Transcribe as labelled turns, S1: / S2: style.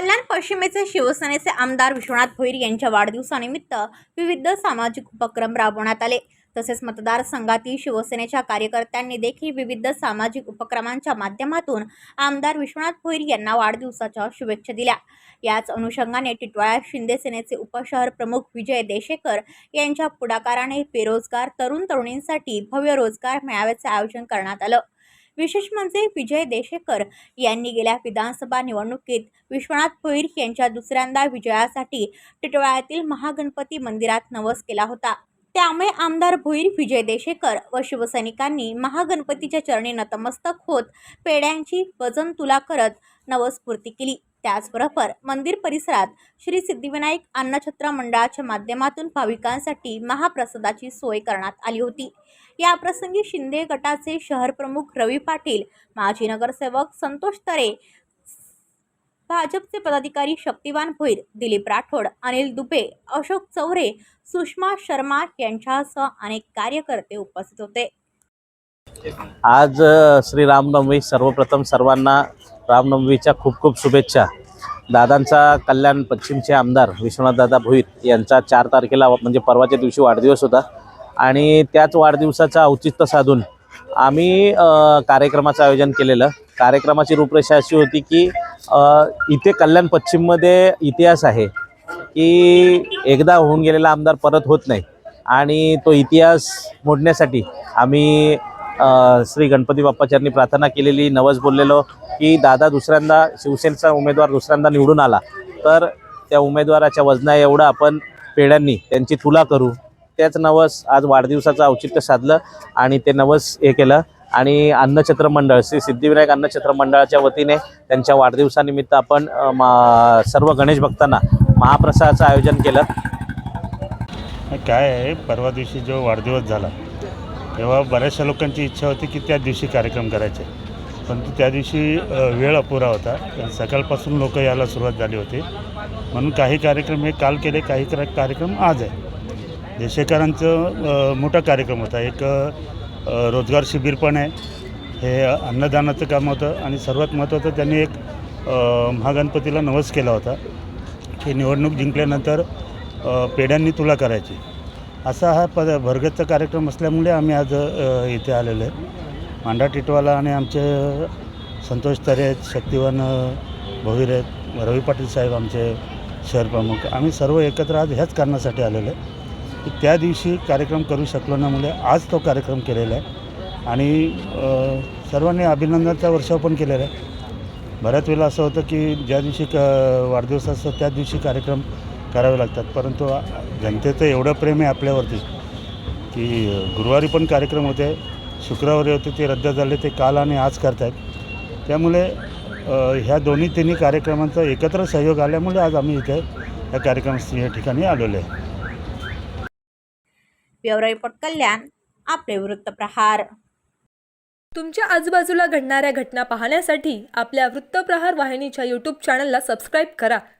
S1: कल्याण पश्चिमेचे शिवसेनेचे आमदार विश्वनाथ भोईर यांच्या वाढदिवसानिमित्त विविध सामाजिक उपक्रम राबवण्यात आले. तसेच मतदारसंघातील शिवसेनेच्या कार्यकर्त्यांनी देखील विविध सामाजिक उपक्रमांच्या माध्यमातून आमदार विश्वनाथ भोईर यांना वाढदिवसाच्या शुभेच्छा दिल्या. याच अनुषंगाने टिटवाळा शिंदे सेनेचे उपशहर प्रमुख विजय देशेकर यांच्या पुढाकाराने बेरोजगार तरुण तरुणींसाठी भव्य रोजगार मेळाव्याचे आयोजन करण्यात आलं. विशेष म्हणजे विजय देशेकर यांनी गेल्या विधानसभा निवडणुकीत विश्वनाथ भोईर यांच्या दुसऱ्यांदा विजयासाठी टिटवाळ्यातील महागणपती मंदिरात नवस केला होता. त्यामुळे आमदार भोईर विजय देशेकर व शिवसैनिकांनी महागणपतीच्या चरणी नतमस्तक होत पेड्यांची वजन तुला करत नवस्फूर्ती केली. त्याचबरोबर मंदिर परिसरात श्री सिद्धिविनायक अन्नछत्र मंडळाच्या माध्यमातून भाविकांसाठी महाप्रसादाची सोय करण्यात आली होती. याप्रसंगी शिंदे गटाचे शहर प्रमुख रवी पाटील माजी नगरसेवक संतोष तरे भाजपचे पदाधिकारी शक्तिवान भोईर दिलीप राठोड अनिल दुबे अशोक चौरे सुषमा शर्मा यांच्यासह अनेक कार्यकर्ते उपस्थित होते.
S2: आज अ, श्री रामनवमी सर्वप्रथम सर्वांना रामनवमीच्या खूप खूप शुभेच्छा. दादांचा कल्याण पश्चिमचे आमदार विश्वनाथदादा भोईर यांचा चार तारखेला म्हणजे परवाच्या दिवशी वाढदिवस होता. आणि त्याच वाढदिवसाचं औचित्य साधून आम्ही कार्यक्रमाचं आयोजन केलेलं. कार्यक्रमाची रूपरेषा अशी होती की इथे कल्याण पश्चिममध्ये इतिहास आहे की एकदा होऊन गेलेला आमदार परत होत नाही. आणि तो इतिहास मोडण्यासाठी आम्ही श्री गणपती बाप्पाच्यांनी प्रार्थना केलेली नवस बोललेलो की दादा दुसऱ्यांदा शिवसेनेचा उमेदवार दुसऱ्यांदा निवडून आला तर त्या उमेदवाराच्या वजना एवढं आपण पेढ्यांनी त्यांची तुला करू. त्याच नवस आज वाढदिवसाचं औचित्य साधलं आणि ते नवस हे केलं. आणि अन्नछत्र मंडळ श्री सिद्धिविनायक अन्नछत्र मंडळाच्या वतीने त्यांच्या वाढदिवसानिमित्त आपण सर्व गणेश भक्तांना महाप्रसादाचं आयोजन केलं.
S3: काय आहे परवा दिवशी जो वाढदिवस झाला तेव्हा बऱ्याचशा लोकांची इच्छा होती की त्या दिवशी कार्यक्रम करायचे. परंतु त्या दिवशी वेळ अपुरा होता. सकाळपासून लोक यायला सुरुवात झाली होती. म्हणून काही कार्यक्रम हे काल केले काही क्र- कार्यक्रम आज आहे. देशेकरांचं मोठा कार्यक्रम होता. एक रोजगार शिबिर पण आहे. हे अन्नदानाचं काम होतं आणि सर्वात महत्त्वाचं त्यांनी एक महागणपतीला नवस केला होता. की निवडणूक जिंकल्यानंतर पेढ्यांनी तुला करायची. असा हा पद भरगतचा कार्यक्रम असल्यामुळे आम्ही आज अ, इथे आलेलो आहे. मांडा टिटवाला आणि आमचे संतोष तरे आहेत शक्तिवान अ, भोईर आहेत रवी पाटील साहेब आमचे शहरप्रमुख आम्ही सर्व एकत्र आज ह्याच कारणासाठी आलेलो आहे की त्या दिवशी कार्यक्रम करू शकलो नमुळे आज तो कार्यक्रम केलेला आहे. आणि अ, सर्वांनी अभिनंदनाचा वर्षाव पण केलेला आहे. बऱ्याच वेळेला असं होतं की ज्या दिवशी क वाढदिवस असतो त्याच दिवशी कार्यक्रम करावे लागतात. परंतु जनतेचं एवढं प्रेम आहे आपल्यावरती की गुरुवारी पण कार्यक्रम होते शुक्रवारी होते ते रद्द झाले ते काल आणि आज करतायत. त्यामुळे ह्या दोन्ही तिन्ही कार्यक्रमांचा एकत्र सहयोग आल्यामुळे आज आम्ही इथे या कार्यक्रम या ठिकाणी आलेलो आहे.
S1: ब्युरो रिपोर्ट कल्याण आपले वृत्तप्रहार
S4: तुमच्या आजूबाजूला घडणाऱ्या घटना पाहण्यासाठी आपल्या वृत्तप्रहार वाहिनीच्या यूट्यूब चॅनलला सबस्क्राईब करा.